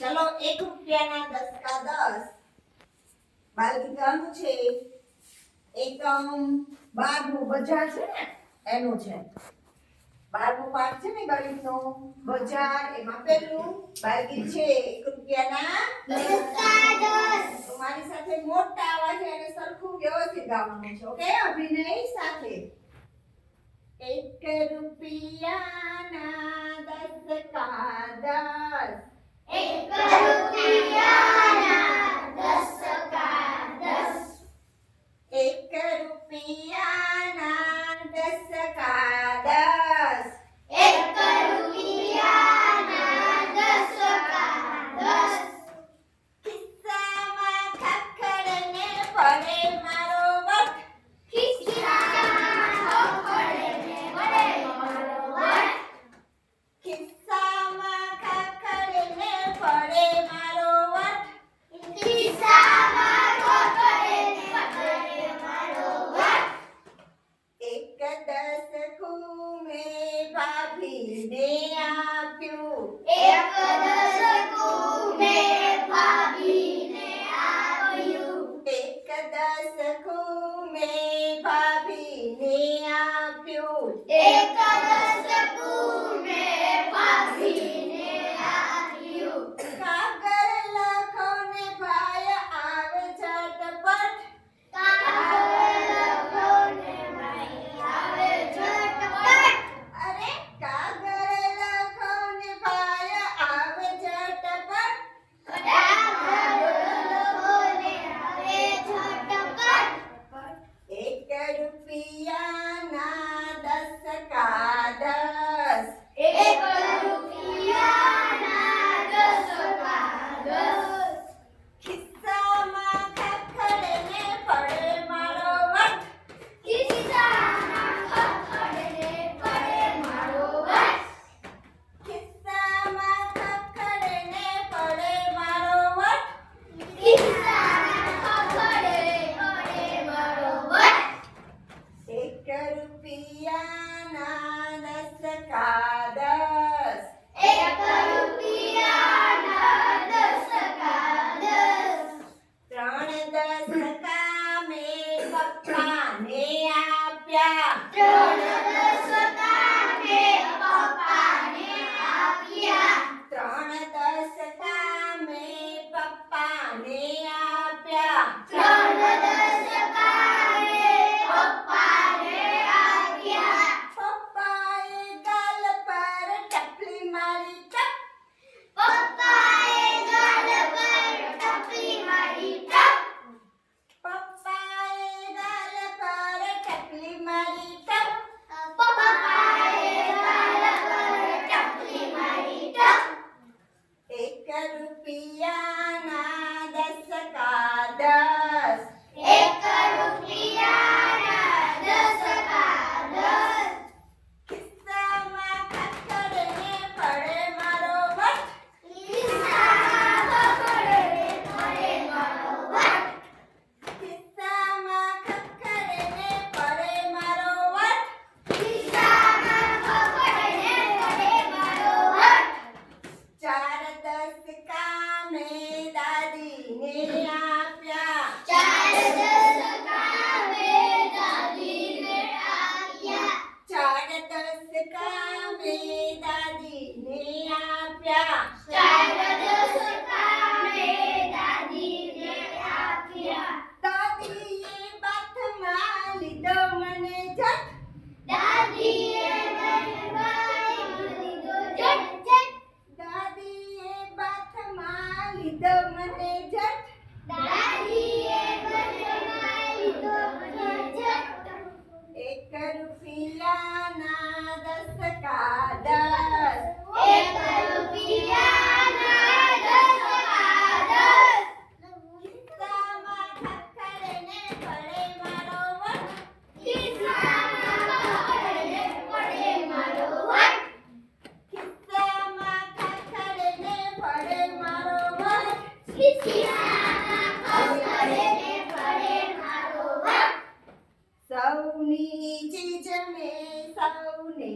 ચલો એક રૂપિયાના દસ. કા દસ બાલગીતાનું છે એકમ બારનું બજાર છે ને એનું છે. બારનું પાઠ છે ને ગણિતનો બજાર એમાં પહેલું બાલગીત છે એક રૂપિયાના દસ. કા દસ તમારી સાથે મોટા અવાજે અને સરખું વ્યવસ્થિત ગાવાનું છે ઓકે? અભિનય સાથે. એક રૂપિયાના દસ કા દસ. एक Padre, venha. my name. સૌની ચીજ મેં સૌને